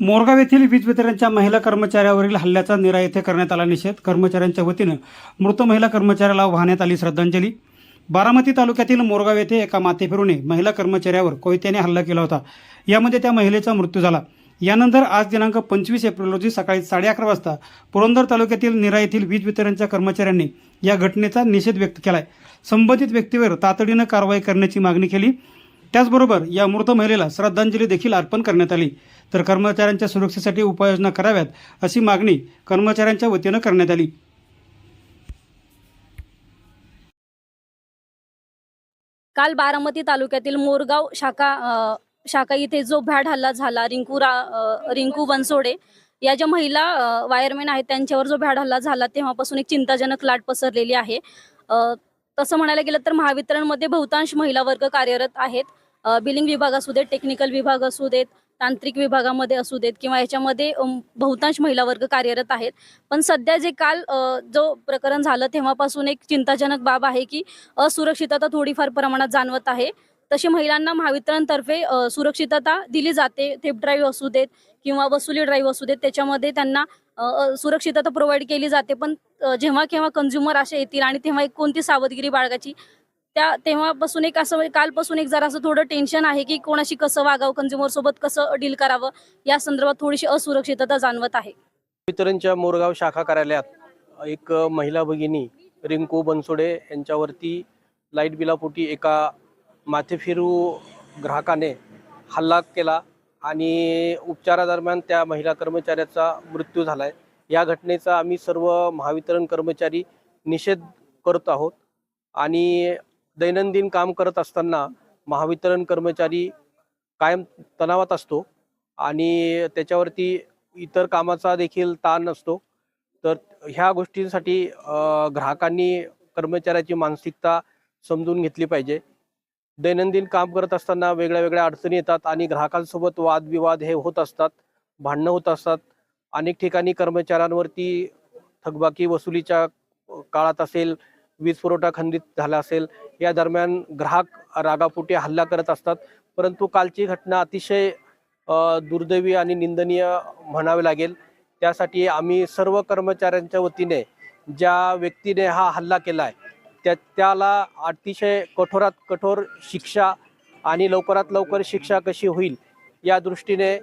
मोरगाव येथील वीज वितरणच्या महिला कर्मचाऱ्यावरील हल्ल्याचा निरा येथे करण्यात आला निषेध. कर्मचाऱ्यांच्या वतीनं मृत महिला कर्मचाऱ्याला वाहण्यात आली श्रद्धांजली. बारामती तालुक्यातील मोरगाव येथे एका माथेफिरूने महिला कर्मचाऱ्यावर कोयत्याने हल्ला केला होता. यामध्ये त्या महिलेचा मृत्यू झाला. यानंतर आज दिनांक पंचवीस एप्रिल रोजी सकाळी साडे अकरा वाजता पुरंदर तालुक्यातील निरा येथील वीज वितरणच्या कर्मचाऱ्यांनी या घटनेचा निषेध व्यक्त केला आहे संबंधित व्यक्तीवर तातडीनं कारवाई करण्याची मागणी केली. त्याचबरोबर या मृत महिलेला श्रद्धांजली देखील अर्पण करण्यात आली. तर कर्मचाऱ्यांच्या सुरक्षेसाठी उपाययोजना कराव्यात अशी मागणी कर्मचाऱ्यांच्या वतीनं करण्यात आली. काल बारामती तालुक्यातील मोरगाव शाखा शाखा इथे जो भ्याड हल्ला झाला रिंकू रा रिंकू बनसोडे या ज्या महिला वायरमॅन आहेत त्यांच्यावर जो भ्याड हल्ला झाला तेव्हापासून एक चिंताजनक लाट पसरलेली आहे. तसं म्हणायला गेलं तर महावितरणमध्ये बहुतांश महिला वर्ग कार्यरत आहेत. बिलिंग विभाग असू देत टेक्निकल विभाग असू देत तांत्रिक विभागामध्ये असू देत किंवा याच्यामध्ये बहुतांश महिला वर्ग कार्यरत आहेत. पण सध्या जे काल जो प्रकरण झालं तेव्हापासून एक चिंताजनक बाब आहे की असुरक्षितता थोडीफार प्रमाणात जाणवत आहे. तशी महिलांना महावितरणतर्फे सुरक्षितता दिली जाते. थेप ड्राईव्ह असू देत किंवा वसुली ड्राईव्ह असू देत त्याच्यामध्ये त्यांना सुरक्षितता प्रोव्हाइड केली जाते पण जेव्हा केव्हा कन्झ्युमर असे येतील आणि तेव्हा एक कोणती सावधगिरी बाळगायची त्या तेव्हापासून एक असं म्हणजे कालपासून एक जरा असं थोडं टेन्शन आहे की कोणाशी कसं वागावं कन्झ्युमर सोबत कसं डील करावं या संदर्भात थोडीशी असुरक्षितता जाणवत आहे. वितरणच्या मोरगाव शाखा कार्यालयात एक महिला भगिनी रिंकू बनसोडे यांच्यावरती लाइट बिलापोटी एका माथेफिरू ग्राहकाने हल्ला केला. आणि उपचारादरम्यान त्या महिला कर्मचाऱ्याचा मृत्यू झाला आहे या घटनेचा आम्ही सर्व महावितरण कर्मचारी निषेध करत आहोत आणि दैनंदिन काम करत असताना महावितरण कर्मचारी कायम तणावात असतो आणि त्याच्यावरती इतर कामाचा देखील ताण असतो तर ह्या गोष्टींसाठी ग्राहकांनी कर्मचाऱ्याची मानसिकता समजून घेतली पाहिजे. दैनंदिन काम करत असताना वेगळ्या वेगळ्या अडचणी येतात आणि ग्राहकांसोबत वादविवाद हे होत असतात भांडणं होत असतात. अनेक ठिकाणी कर्मचाऱ्यांवरती थकबाकी वसुलीच्या काळात असेल वीज पुरवठा खंडित झाला असेल या दरम्यान ग्राहक रागापोटी हल्ला करत असतात. परंतु कालची घटना अतिशय दुर्दैवी आणि निंदनीय म्हणावे लागेल. त्यासाठी आम्ही सर्व कर्मचाऱ्यांच्या वतीने ज्या व्यक्तीने हा हल्ला केला आहे त्या त्याला अतिशय कठोरात कठोर शिक्षा आणि लवकरात लवकर शिक्षा कशी होईल या दृष्टीने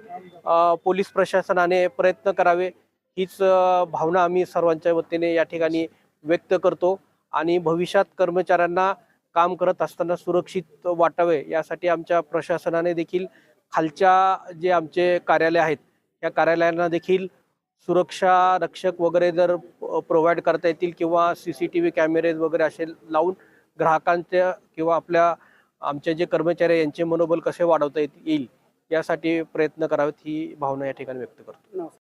पोलीस प्रशासनाने प्रयत्न करावे. हीच भावना आम्ही सर्वांच्या वतीने या ठिकाणी व्यक्त करतो आणि भविष्यात कर्मचाऱ्यांना काम करत असताना सुरक्षित वाटावे यासाठी आमच्या प्रशासनाने देखील खालच्या जे आमचे कार्यालय आहेत या कार्यालयांना देखील सुरक्षा रक्षक वगैरे जर प्रोव्हाइड करता येतील किंवा C C T V cameras वगैरे असे लावून ग्राहकांच्या किंवा आपल्या आमचे जे कर्मचारी आहे, यांचे मनोबल कसे वाढवता येत- येईल यासाठी प्रयत्न करावेत ही भावना या ठिकाणी व्यक्त करतो.